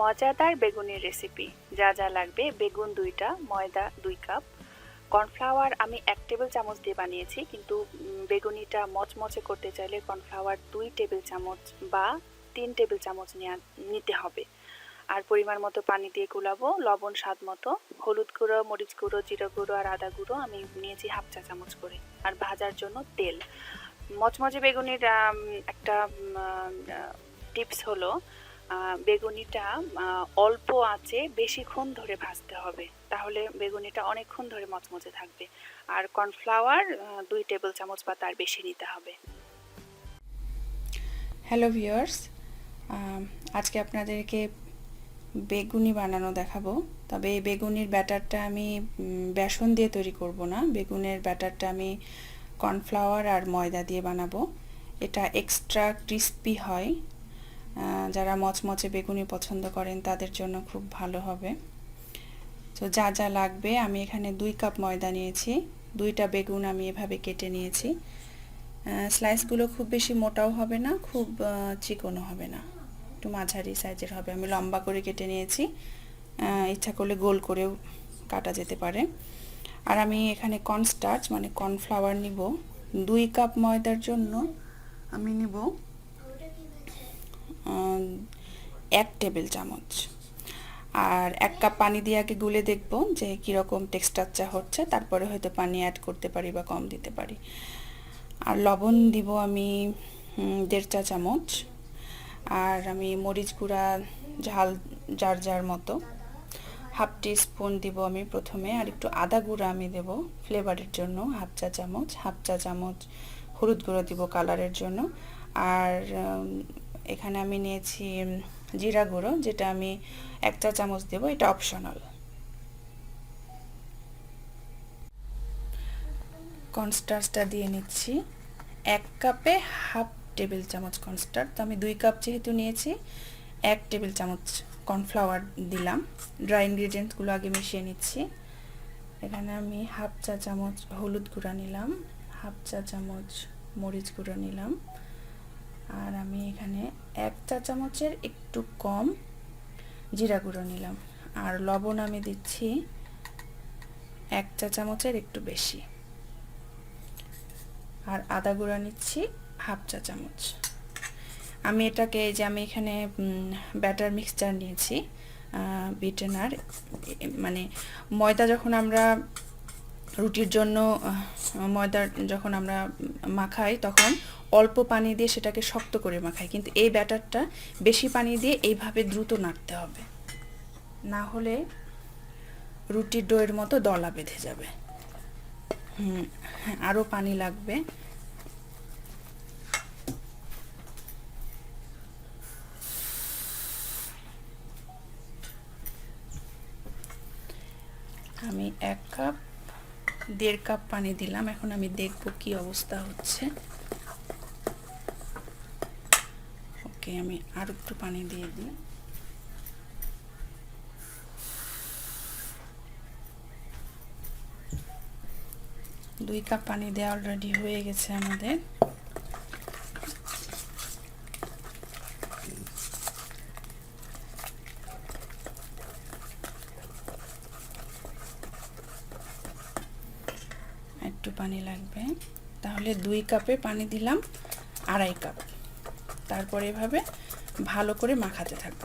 মজাদার বেগুনের রেসিপি যা যা লাগবে, বেগুন দুইটা, ময়দা দুই কাপ। কর্নফ্লাওয়ার আমি এক টেবিল চামচ দিয়ে বানিয়েছি, কিন্তু বেগুনিটা মচমচে করতে চাইলে কর্নফ্লাওয়ার দুই টেবিল চামচ বা তিন টেবিল চামচ নিতে হবে। আর পরিমাণ মতো পানি দিয়ে গুলাবো, লবণ স্বাদ মতো। হলুদ গুঁড়ো, মরিচ গুঁড়ো, জিরা গুঁড়ো আর আদা গুঁড়ো আমি নিয়েছি হাফ চা চামচ করে। আর ভাজার জন্য তেল। মচমচে বেগুনির একটা টিপস হলো বেগুনিটা অল্প আঁচে বেশিক্ষণ ধরে ভাজতে হবে। তাহলে বেগুনিটা অনেকক্ষণ ধরে মচমচে থাকবে। আর কর্নফ্লাওয়ার দুই টেবিল চামচ বা তার বেশি নিতে হবে। হ্যালো ভিউয়ার্স আজকে আপনাদেরকে বেগুনি বানানো দেখাবো। তবে এই বেগুনির ব্যাটারটা আমি বেসন দিয়ে তৈরি করব না। বেগুনের ব্যাটারটা আমি কর্নফ্লাওয়ার আর ময়দা দিয়ে বানাবো। এটা এক্সট্রা ক্রিস্পি হয়। যারা মচমচে বেগুনি পছন্দ করেন, তাদের জন্য খুব ভালো হবে। তো যা যা লাগবে, আমি এখানে দুই কাপ ময়দা নিয়েছি। দুইটা বেগুন আমি এভাবে কেটে নিয়েছি। স্লাইসগুলো খুব বেশি মোটাও হবে না, খুব চিকনও হবে না। একটু মাঝারি সাইজের হবে। আমি লম্বা করে কেটে নিয়েছি। ইচ্ছা করলে গোল করেও কাটা যেতে পারে। আর আমি এখানে কর্নস্টার্চ মানে কর্নফ্লাওয়ার নিব। দুই কাপ ময়দার জন্য আমি নিব এক টেবিল চামচ। আর এক কাপ পানি দিয়ে আগে গুলে দেখব যে কীরকম টেক্সটারটা হচ্ছে, তারপরে হয়তো পানি অ্যাড করতে পারি বা কম দিতে পারি। আর লবণ দিব আমি দেড় চা চামচ। আর আমি মরিচ গুঁড়া ঝাল, যার যার মতো। হাফ টি স্পুন দিব আমি প্রথমে, আর একটু আদা গুঁড়া আমি দেব ফ্লেভারের জন্য, হাফ চা চামচ। হাফ চা চামচ হলুদ গুঁড়ো দিব কালারের জন্য। আর এখানে আমি নিয়েছি জিরা গুঁড়ো, যেটা আমি এক চা চামচ দেব, এটা অপশনাল কর্নস্টার্চটা দিয়ে নিচ্ছি। এক কাপে হাফ টেবিল চামচ কর্নস্টার্চ তো আমি দুই কাপ যেহেতু নিয়েছি, এক টেবিল চামচ কর্নফ্লাওয়ার দিলাম। ড্রাই ইনগ্রিডিয়েন্টসগুলো আগে মিশিয়ে নিচ্ছি। এখানে আমি হাফ চা চামচ হলুদ গুঁড়া নিলাম হাফ চা চামচ মরিচ গুঁড়ো নিলাম। আর আমি এখানে এক চা চামচের একটু কম জিরা গুঁড়ো নিলাম। আর লবণ আমি দিচ্ছি এক চা চামচের একটু বেশি। আর আদা গুঁড়া নিচ্ছি হাফ চা চামচ। আমি এটাকে যে আমি এখানে ব্যাটার মিক্সচার নিয়েছি বিটেনার মানে ময়দা যখন আমরা রুটির জন্য আহ, ময়দা যখন আমরা মাখাই তখন অল্প পানি দিয়ে সেটাকে শক্ত করে মাখাই কিন্তু এই ব্যাটারটা বেশি পানি দিয়ে এইভাবে দ্রুত নাড়তে হবে। না হলে রুটির ডোয়ের মতো দলা বেঁধে যাবে। হ্যাঁ আরও পানি লাগবে। আমি এক কাপ দেড় কাপ পানি দিলাম। এখন আমি দেখব কি অবস্থা হচ্ছে। ওকে, আমি আর একটু পানি দিয়ে দিই। দুই কাপ পানি দেওয়া অলরেডি হয়ে গেছে আমাদের একটু পানি লাগবে তাহলে দুই কাপে পানি দিলাম, আড়াই কাপ। তারপরে এভাবে ভালো করে মাখাতে থাকব।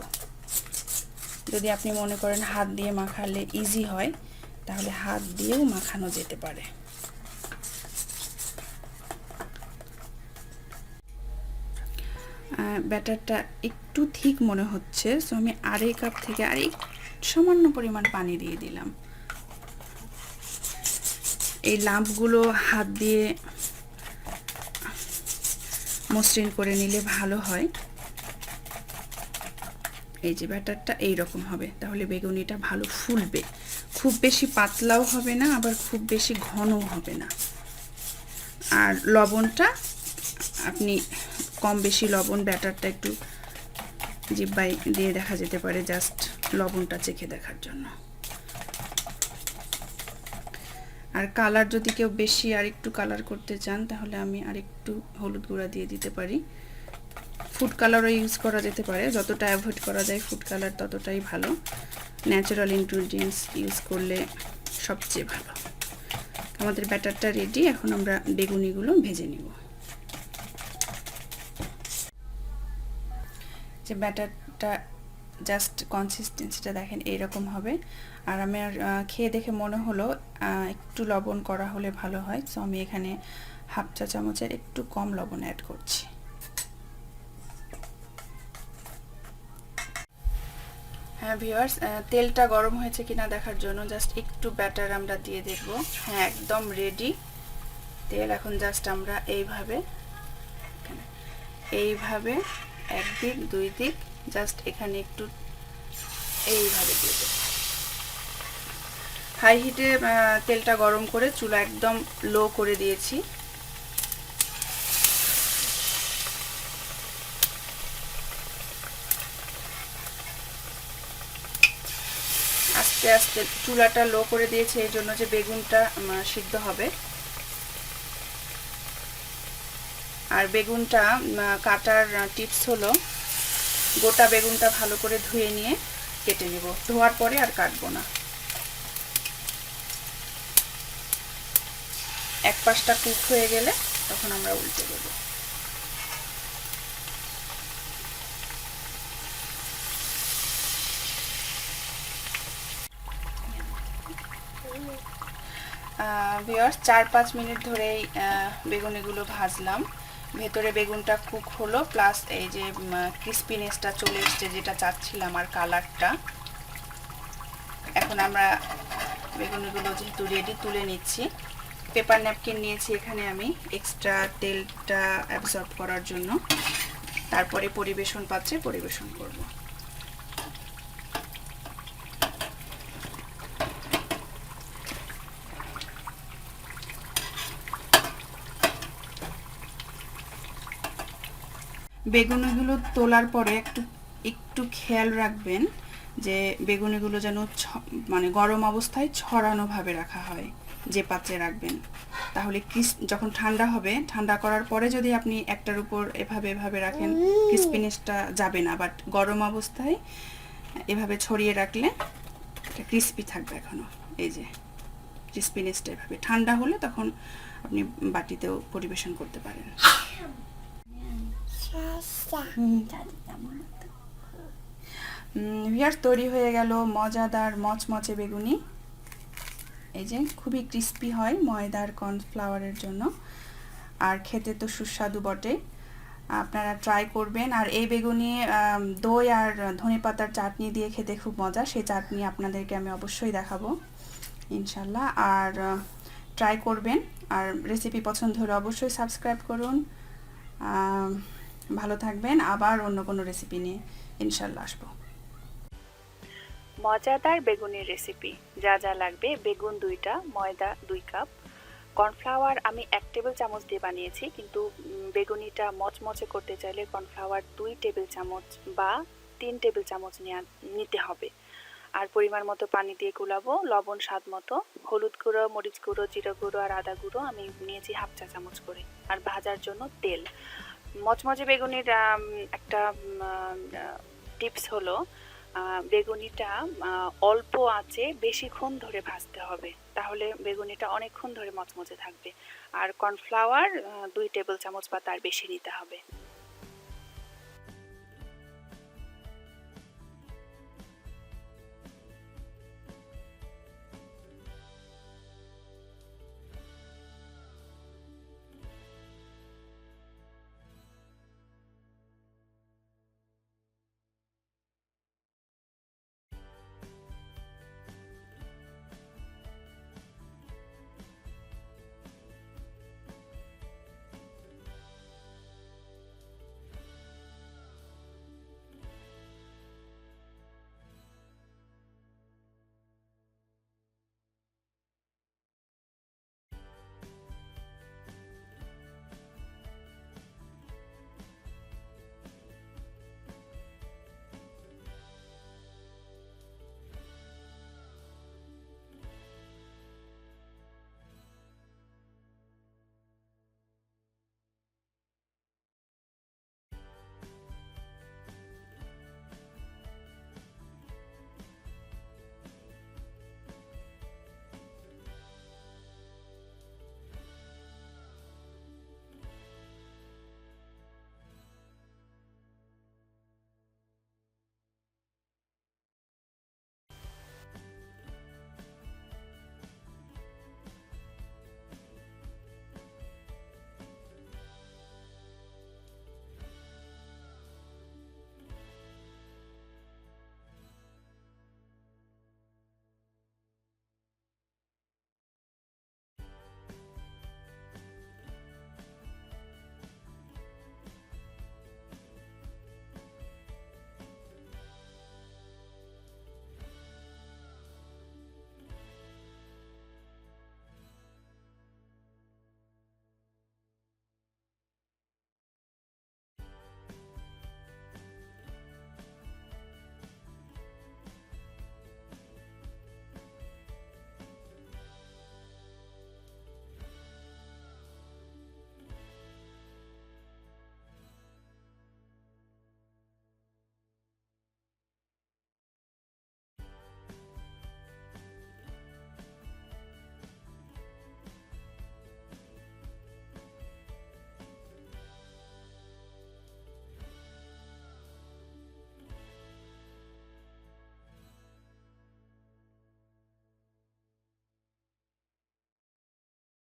যদি আপনি মনে করেন হাত দিয়ে মাখালে ইজি হয়, তাহলে হাত দিয়েও মাখানো যেতে পারে। ব্যাটারটা একটু ঠিক মনে হচ্ছে সো আমি আড়াই কাপ থেকে আর একটু সামান্য পরিমাণ পানি দিয়ে দিলাম। এই লাম্পগুলো হাত দিয়ে মসৃণ করে নিলে ভালো হয়। এই যে ব্যাটারটা এই রকম হবে, তাহলে বেগুনিটা ভালো ফুলবে। খুব বেশি পাতলাও হবে না, আবার খুব বেশি ঘনও হবে না। আর লবণটা, আপনি কম বেশি লবণ ব্যাটারটা একটু জিব্বাই দিয়ে দেখা যেতে পারে, জাস্ট লবণটা চেখে দেখার জন্য। আর কালার যদি কেউ বেশি আর একটু কালার করতে চান, তাহলে আমি আর একটু হলুদ গুঁড়া দিয়ে দিতে পারি। ফুড কালারও ইউজ করা যেতে পারে। যতটা অ্যাভয়েড করা যায় ফুড কালার ততটাই ভালো। ন্যাচারাল ইনগ্রিডিয়েন্টস ইউজ করলে সবচেয়ে ভালো। আমাদের ব্যাটারটা রেডি এখন আমরা বেগুনিগুলো ভেজে নিব। যে ব্যাটারটা জাস্ট কনসিস্টেন্সিটা দেখেন এইরকম হবে। আর আমার খেয়ে দেখে মনে হলো একটু লবণ করা হলে ভালো হয়। সো আমি এখানে হাফ চা চামচের একটু কম লবণ অ্যাড করছি। হ্যাঁ ভিওয়ার্স তেলটা গরম হয়েছে কিনা দেখার জন্য জাস্ট একটু ব্যাটার আমরা দিয়ে দেখব। হ্যাঁ একদম রেডি তেল এখন জাস্ট আমরা এইভাবে এইভাবে এক দিক দুই দিক জাস্ট এখানে একটু এইভাবে দিয়ে দেব। হাই হিটে তেলটা গরম করে চুলা একদম লো করে দিয়েছি। আস্তে আস্তে চুলাটা লো করে দিয়েছে এই জন্য যে বেগুনটা সিদ্ধ হবে। আর বেগুনটা কাটার টিপস হলো গোটা বেগুনটা ভালো করে ধুয়ে নিয়ে কেটে নেব। ধোয়ার পরে আর কাটবো না। এক পাশটা কুক হয়ে গেলে তখন আমরা উল্টে দেবো। চার পাঁচ মিনিট ধরেই বেগুনিগুলো ভাজলাম। ভেতরে বেগুনটা কুক হলো প্লাস এই যে ক্রিস্পিনেসটা চলে এসছে, যেটা চাচ্ছিলাম আর কালারটা এখন আমরা বেগুনগুলো যেহেতু রেডি তুলে নিচ্ছি পেপার ন্যাপকিন নিয়েছি এখানে আমি এক্সট্রা তেলটা অ্যাবজর্ব করার জন্য। তারপরে পরিবেশন পাত্রে পরিবেশন করব। বেগুনিগুলো তোলার পরে একটু একটু খেয়াল রাখবেন যে বেগুনিগুলো যেন মানে গরম অবস্থায় ছড়ানোভাবে রাখা হয়, যে পাত্রে রাখবেন। তাহলে যখন ঠান্ডা হবে, ঠান্ডা করার পরে যদি আপনি একটার উপর এভাবে এভাবে রাখেন, ক্রিস্পিনেসটা যাবে না। বাট গরম অবস্থায় এভাবে ছড়িয়ে রাখলে এটা ক্রিস্পি থাকবে এখনও। এই যে, ক্রিস্পিনেসটা এভাবে। ঠান্ডা হলে তখন আপনি বাটিতেও পরিবেশন করতে পারেন। ভিয়ার তৈরি হয়ে গেল মজাদার মচমচে বেগুনি। এই যে, খুবই ক্রিস্পি হয় ময়দার কর্নফ্লাওয়ারের জন্য। আর খেতে তো সুস্বাদু বটে। আপনারা ট্রাই করবেন। আর এই বেগুনি দই আর ধনেপাতার চাটনি দিয়ে খেতে খুব মজা। সেই চাটনি আপনাদেরকে আমি অবশ্যই দেখাবো, ইনশাল্লাহ। আর ট্রাই করবেন। আর রেসিপি পছন্দ হলে অবশ্যই সাবস্ক্রাইব করুন। ভালো থাকবেন, আবার অন্য কোনো রেসিপি নিয়ে ইনশাল্লাহ আসব। মজাদার বেগুনের রেসিপি যা যা লাগবে, বেগুন দুইটা, ময়দা দুই কাপ। কর্নফ্লাওয়ার আমি এক টেবিল চামচ দিয়ে বানিয়েছি, কিন্তু বেগুনিটা মচমচে করতে চাইলে কর্নফ্লাওয়ার দুই টেবিল চামচ বা তিন টেবিল চামচ নিতে হবে। আর পরিমাণ মতো পানি দিয়ে গুলাবো লবণ স্বাদ মতো। হলুদ গুঁড়ো, মরিচ গুঁড়ো, জিরা গুঁড়ো আর আদা গুঁড়ো আমি নিয়েছি হাফ চা চামচ করে। আর ভাজার জন্য তেল। মচমচে বেগুনির একটা টিপস হলো বেগুনিটা অল্প আঁচে বেশিক্ষণ ধরে ভাজতে হবে। তাহলে বেগুনিটা অনেকক্ষণ ধরে মচমচে থাকবে। আর কর্নফ্লাওয়ার দুই টেবিল চামচ বা তার বেশি নিতে হবে।